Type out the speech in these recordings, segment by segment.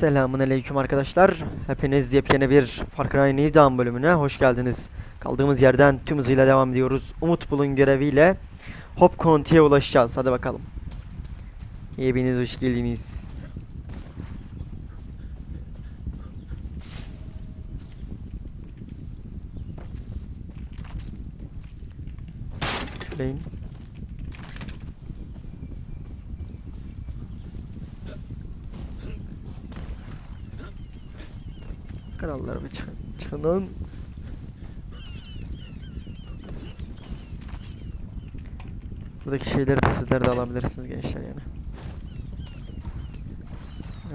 Selamun aleyküm arkadaşlar. Hepiniz yepyeni bir Far Cry New Dawn bölümüne hoş geldiniz. Kaldığımız yerden tüm hızıyla devam ediyoruz. Umut Bulun göreviyle Hop County'ye ulaşacağız. Hadi bakalım. Hepiniz hoş geldiniz. Çalın. Buradaki şeyleri de sizler de alabilirsiniz gençler yani.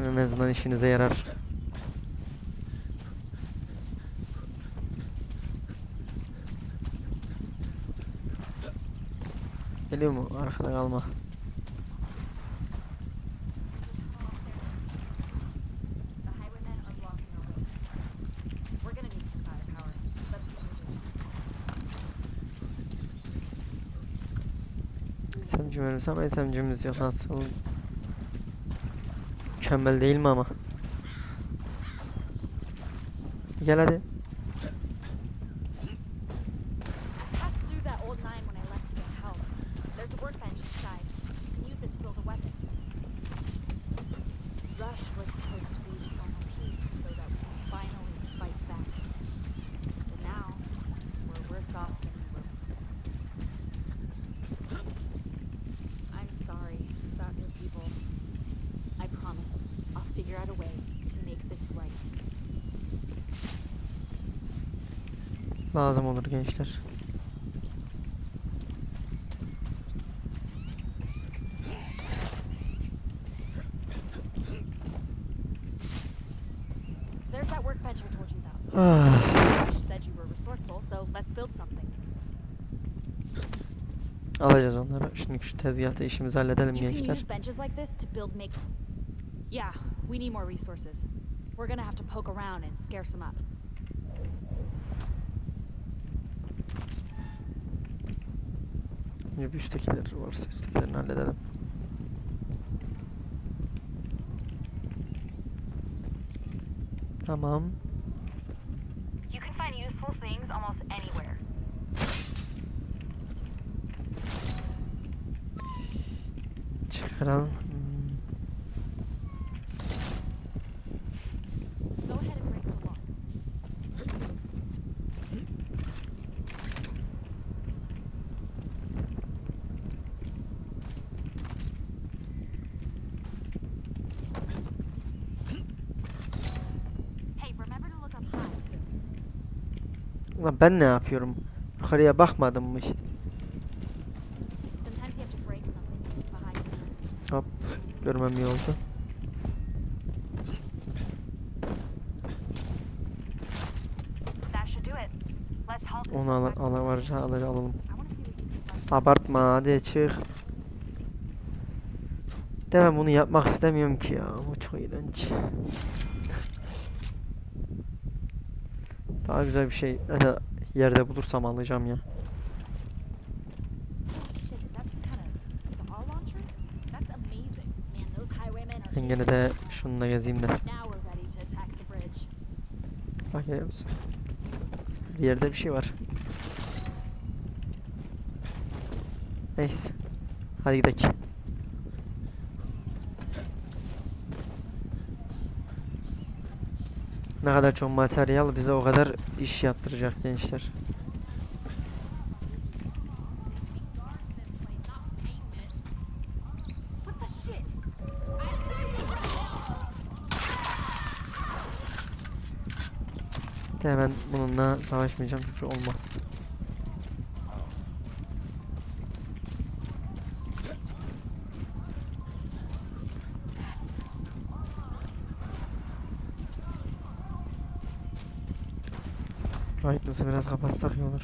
En azından işinize yarar. Geliyor mu? Arkada kalma. SMG veririz ama SMG'miz yok nasıl? Mükemmel değil mi ama? Gel hadi. Let's build something. alacağız onları. Şimdi şu tezgahta işimizi halledelim gençler. Yeah, we need more resources. We're gonna have to poke around and scare some up. Önce bir üsttekiler varsa üsttekilerini halledelim. Tamam. You can find useful things almost anywhere. Çıkaralım. Ulan ben ne yapıyorum? Yukarıya bakmadım mı işte? Hop. Görmem iyi oldu. Onu al al varca al alalım. Abartma hadi çık. De ben bunu yapmak istemiyorum ki ya. Bu çok iğrenç. Daha güzel bir şey hani yerde bulursam alacağım ya. Ben gene de şununla gezeyim de. Bak görüyor musun? Her yerde bir şey var. Neyse. Hadi gidelim. Ne kadar çok materyal bize o kadar iş yaptıracak gençler. De bununla savaşmayacağım çünkü olmaz. Brightness'ı biraz kapatsak iyi olur.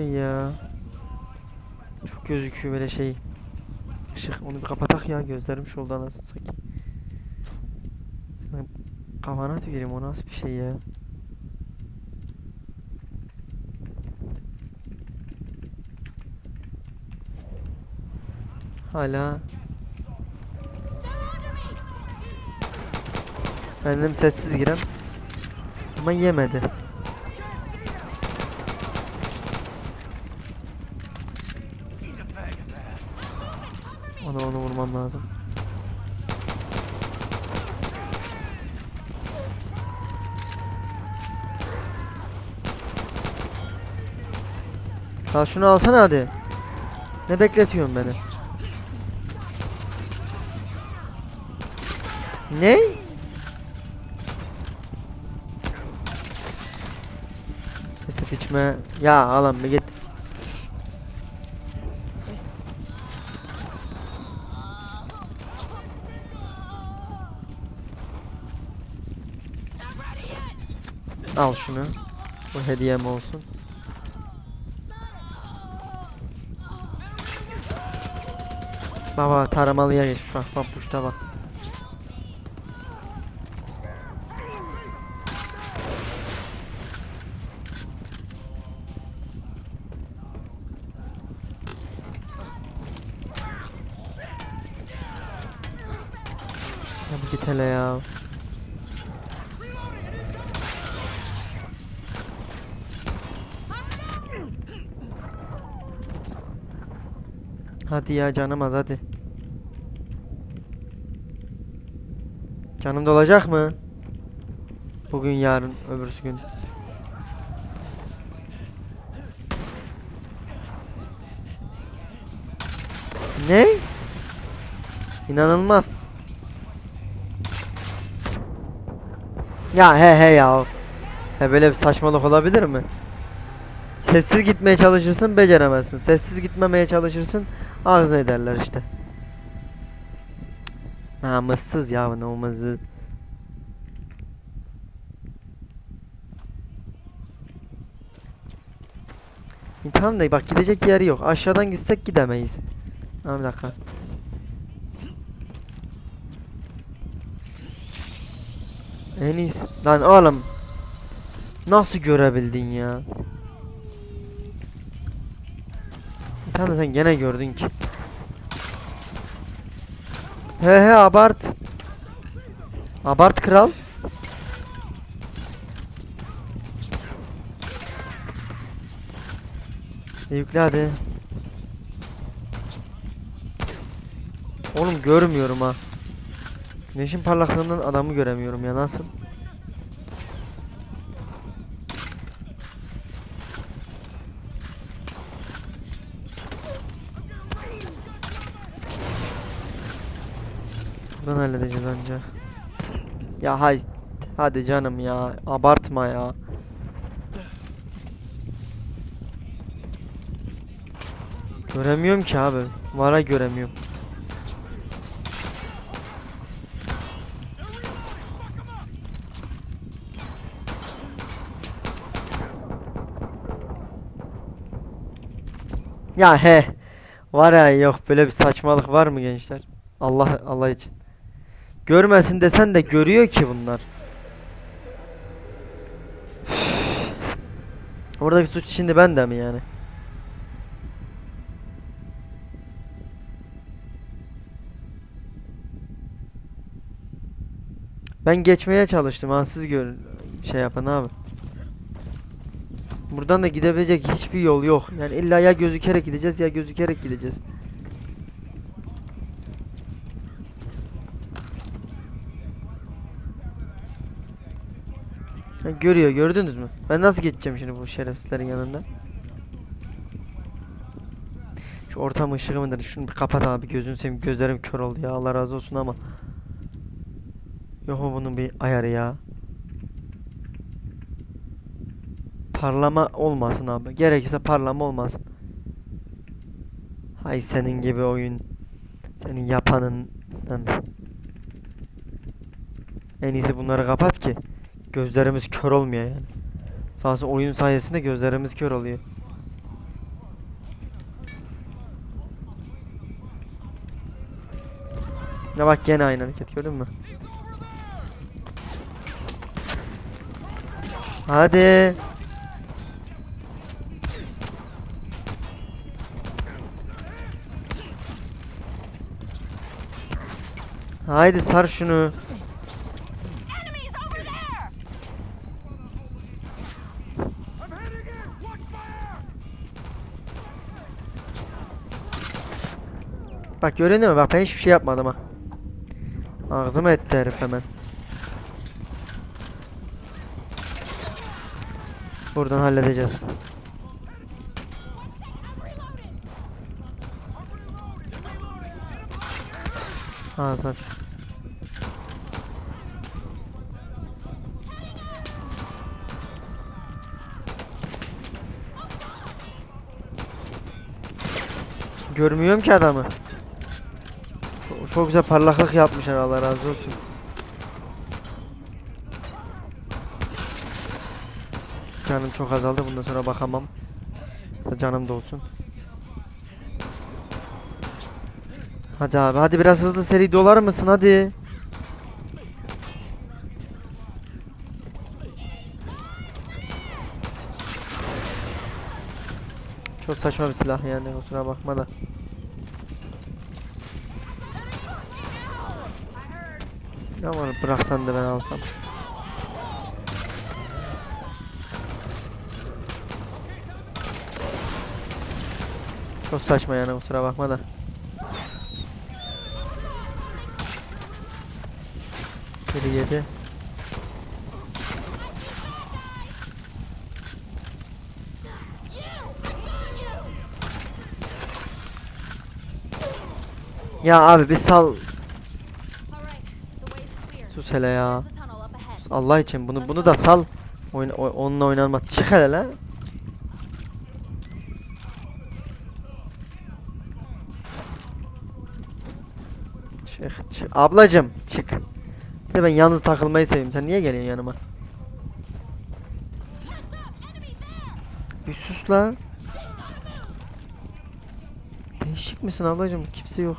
Şey ya. Çok gözüküyor böyle şey. Işık onu bir kapatak ya gözlerim şurada anasını satayım. Kafana tüküreyim o nasıl bir şey ya. Hala. Bendim sessiz girem. Ama yemedi. Vurmam lazım. Ya şunu alsana hadi. Ne bekletiyorsun beni? Ne? Kesip içme. Ya alan bir. Al şunu. Bu hediyem olsun. Baba taramalıya geç. Bak bak puşta bak. Hadi git hele ya. Hadi ya canım az hadi. Canım dolacak mı? Bugün yarın öbürsü gün. Ne? İnanılmaz. Ya he he ya. He böyle bir saçmalık olabilir mi? Sessiz gitmeye çalışırsın beceremezsin. Sessiz gitmemeye çalışırsın ağzına ederler işte. Namussuz ya namussuz. Tamam da bak gidecek yeri yok. Aşağıdan gitsek gidemeyiz. Ha, bir dakika. En iyisi. Lan oğlum. Nasıl görebildin ya? Tane sen gene gördün ki. He he abart. Abart kral. E, Yükle hadi. Oğlum görmüyorum ha. Güneşin parlaklığından adamı göremiyorum ya nasıl? Buradan halledeceğiz anca. Ya hay hadi canım ya abartma ya. Göremiyorum ki abi. Vara göremiyorum. Ya he. Var ya yok böyle bir saçmalık var mı gençler? Allah Allah için. Görmesin desen de görüyor ki bunlar. Oradaki suç şimdi ben de mi yani? Ben geçmeye çalıştım ha siz şey yapın abi. Buradan da gidebilecek hiçbir yol yok. Yani illa ya gözükerek gideceğiz ya gözükerek gideceğiz. Görüyor gördünüz mü? Ben nasıl geçeceğim şimdi bu şerefsizlerin yanından? Şu ortam ışığı mıdır? Şunu bir kapat abi gözünü seveyim gözlerim kör oldu ya Allah razı olsun ama. Yok bunun bir ayarı ya? Parlama olmasın abi. Gerekirse parlama olmasın. Hay senin gibi oyun. Senin yapanın. En iyisi bunları kapat ki Gözlerimiz kör olmuyor yani. Sadece oyun sayesinde gözlerimiz kör oluyor. Ne bak gene aynı hareket gördün mü? Hadi. Haydi sar şunu. Bak görünüyor mu? Bak ben hiçbir şey yapmadım ha. Ağzıma etti herif hemen. Buradan halledeceğiz. Ağzına Görmüyorum ki adamı. Çok, güzel parlaklık yapmışlar Allah razı olsun. Canım çok azaldı bundan sonra bakamam. Canım da olsun. Hadi abi hadi biraz hızlı seri dolar mısın hadi. Çok saçma bir silah yani kusura bakma da. Ama bıraksan da ben alsam. Çok saçma yani kusura bakma da. Biri yedi. Ya abi bir sal hele ya. Allah için bunu bunu da sal. Oyun, o- onunla oynanma. Çık hele lan. Çık, çık. Ablacım çık. Bir de ben yalnız takılmayı seviyorum. Sen niye geliyorsun yanıma? Bir sus la. Değişik misin ablacım? Kimse yok.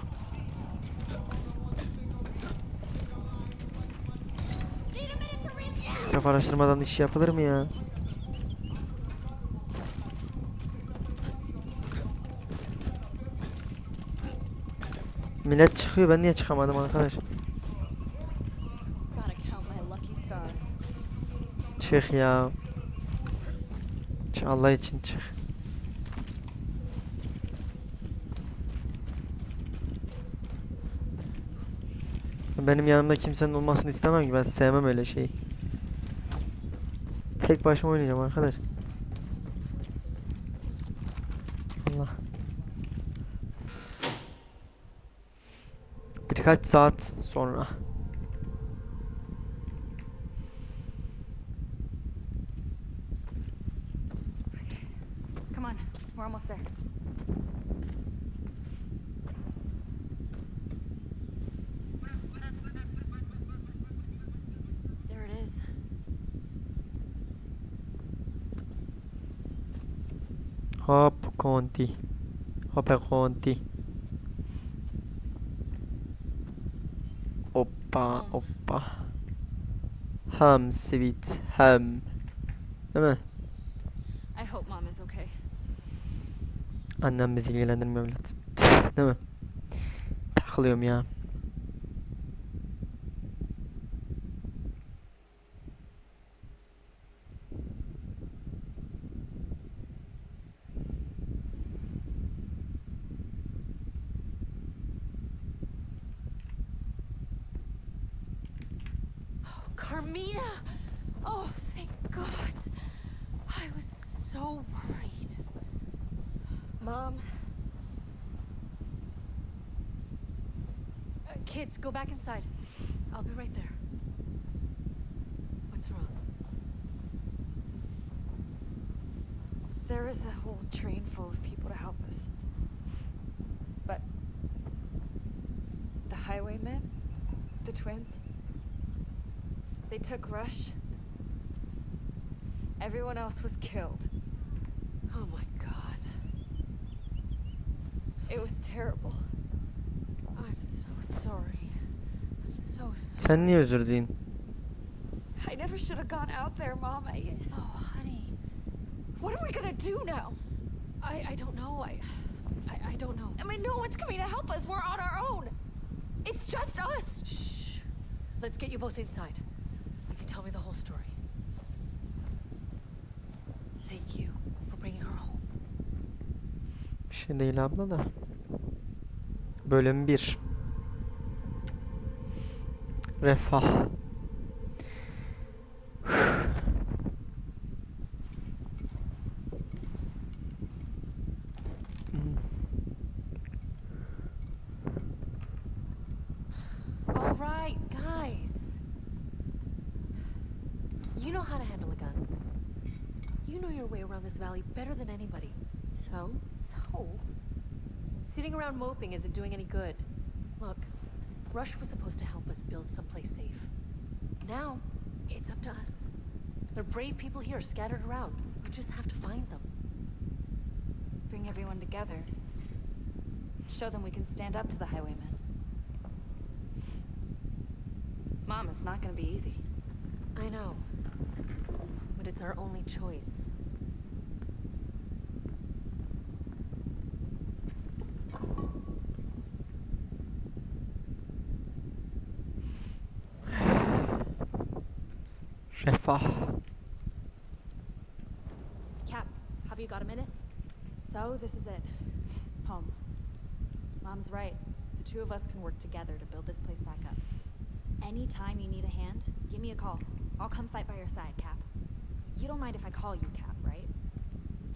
Traf araştırmadan iş yapılır mı ya? Millet çıkıyor ben niye çıkamadım arkadaş? Çık ya. Çık Allah için çık. Benim yanımda kimsenin olmasını istemem ki ben sevmem öyle şeyi. Tek başıma oynayacağım arkadaş. Allah. Birkaç saat sonra. Hop konti. Hoppe konti. Hoppa hoppa. Ham sweet ham. Değil mi? I hope mom is okay. Annem bizi ilgilendirmiyor evlat. Değil mi? Takılıyorum ya. Carmina! Oh, thank God. I was so worried. Mom. Uh, kids, go back inside. I'll be right there. What's wrong? There is a whole train full of people to help us. But the highwaymen, the twins, took Rush. Everyone else was killed. Oh my God. It was terrible. I'm so sorry. I'm so sorry. Sen niye özür dileyin? I never should have gone out there, Mom. I, Oh, honey. what are we gonna do now? I, I don't know. I, I, I don't know. I mean, no one's coming to help us. We're on our own. It's just us. Shh. Let's get you both inside. Şey değil abla da. Bölüm 1 Refah. All right, guys. You know how to handle a gun. You know your way around this valley better than anybody. So, sitting around moping isn't doing any good. Look, Rush was supposed to help us build someplace safe. Now, it's up to us. There are brave people here scattered around. We just have to find them. Bring everyone together. Show them we can stand up to the highwaymen. Mom, it's not gonna be easy. I know. But it's our only choice. Cap, have you got a minute? So, this is it. Home. Mom's right. The two of us can work together to build this place back up. Anytime you need a hand, give me a call. I'll come fight by your side, Cap. You don't mind if I call you Cap, right?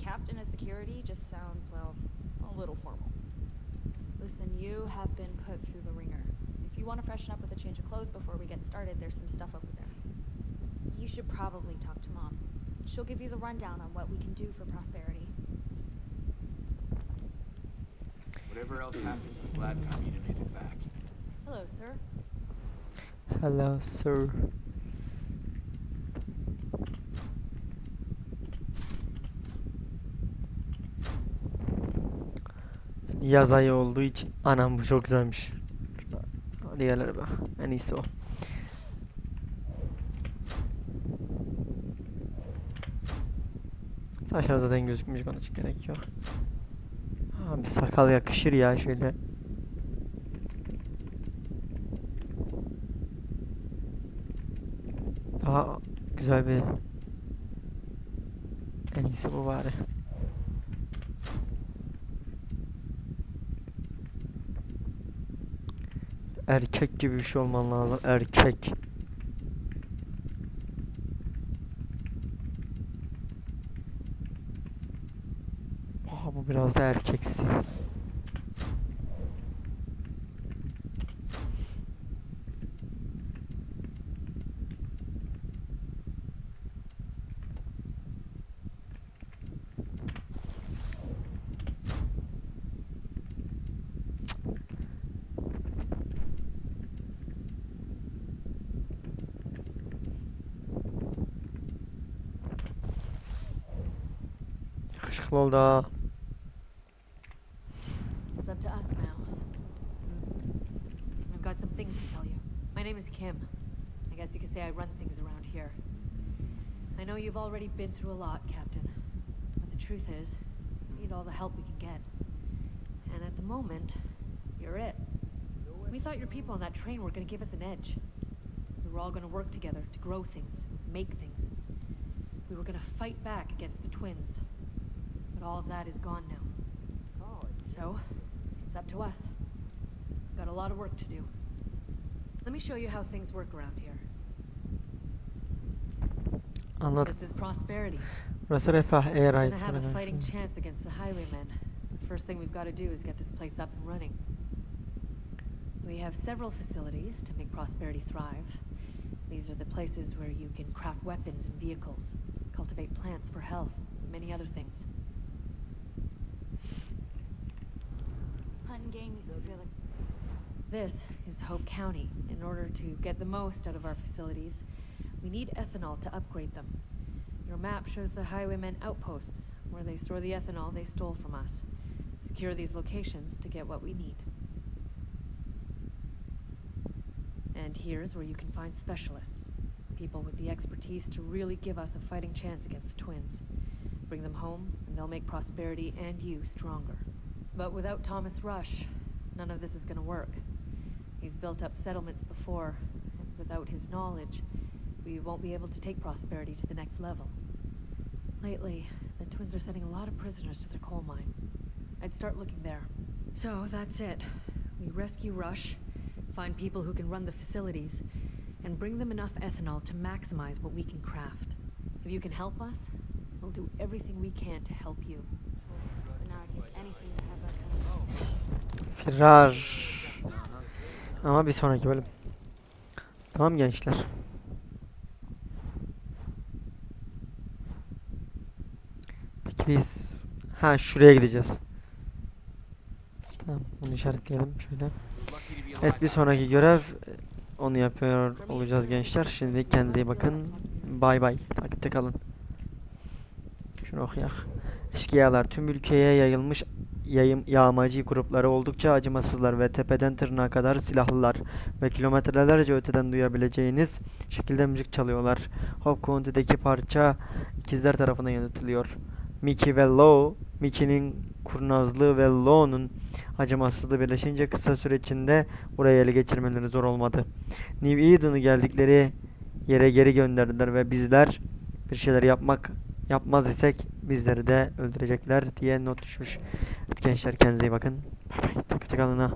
Captain of security just sounds, well, a little formal. Listen, you have been put through the ringer. If you want to freshen up with a change of clothes before we get started, there's some stuff over. You should probably talk to Mom. She'll give you the rundown on what we can do for prosperity. Whatever else happens, I'm glad Carmina made it back. Hello, sir. Hello sir Yaz ayı olduğu için anam bu çok güzelmiş. Diğerleri be. En iyisi o. Saçlar zaten gözükmüş bana hiç gerek yok. Abi sakal yakışır ya şöyle. Daha güzel bir en iyisi bu bari. Erkek gibi bir şey olman lazım. Erkek. Aha bu biraz da erkeksi. Yakışıklı oldu ha. Already been through a lot, Captain. But the truth is, we need all the help we can get. And at the moment, you're it. We thought your people on that train were gonna give us an edge. We were all gonna work together to grow things, make things. We were gonna fight back against the twins. But all of that is gone now. So, it's up to us. We've got a lot of work to do. Let me show you how things work around here. Anladım. This is prosperity. Burası refah eğer We're ait. gonna have a fighting chance against the highwaymen. The first thing we've got to do is get this place up and running. We have several facilities to make prosperity thrive. These are the places where you can craft weapons and vehicles, cultivate plants for health, and many other things. Hunt game used to feel like This is Hope County. In order to get the most out of our facilities, we need ethanol to upgrade them. Your map shows the highwaymen outposts, where they store the ethanol they stole from us. Secure these locations to get what we need. And here's where you can find specialists. People with the expertise to really give us a fighting chance against the twins. Bring them home, and they'll make Prosperity and you stronger. But without Thomas Rush, none of this is gonna work. He's built up settlements before, and without his knowledge, we won't be able to take Prosperity to the next level. Lately, the twins are sending a lot of prisoners to the coal mine. I'd start looking there. So that's it. We rescue Rush, find people who can run the facilities, and bring them enough ethanol to maximize what we can craft. If you can help us, we'll do everything we can to help you. Firar. Ama bir sonraki bölüm. Tamam gençler. Biz ha şuraya gideceğiz. Tamam bunu işaretleyelim şöyle. Evet bir sonraki görev e, onu yapıyor olacağız gençler. Şimdi kendinize iyi bakın. Bay bay. Takipte kalın. Şunu okuyak. Eşkıyalar tüm ülkeye yayılmış yayım yağmacı grupları oldukça acımasızlar ve tepeden tırnağa kadar silahlılar ve kilometrelerce öteden duyabileceğiniz şekilde müzik çalıyorlar. Hope County'deki parça ikizler tarafından yönetiliyor. Mickey ve Law, Mickey'nin kurnazlığı ve Law'nun acımasızlığı birleşince kısa süre içinde burayı ele geçirmeleri zor olmadı. New Eden'ı geldikleri yere geri gönderdiler ve bizler bir şeyler yapmak yapmaz isek bizleri de öldürecekler diye not düşmüş. Evet gençler kendinize iyi bakın. Bay bay. Takipte kalın ha.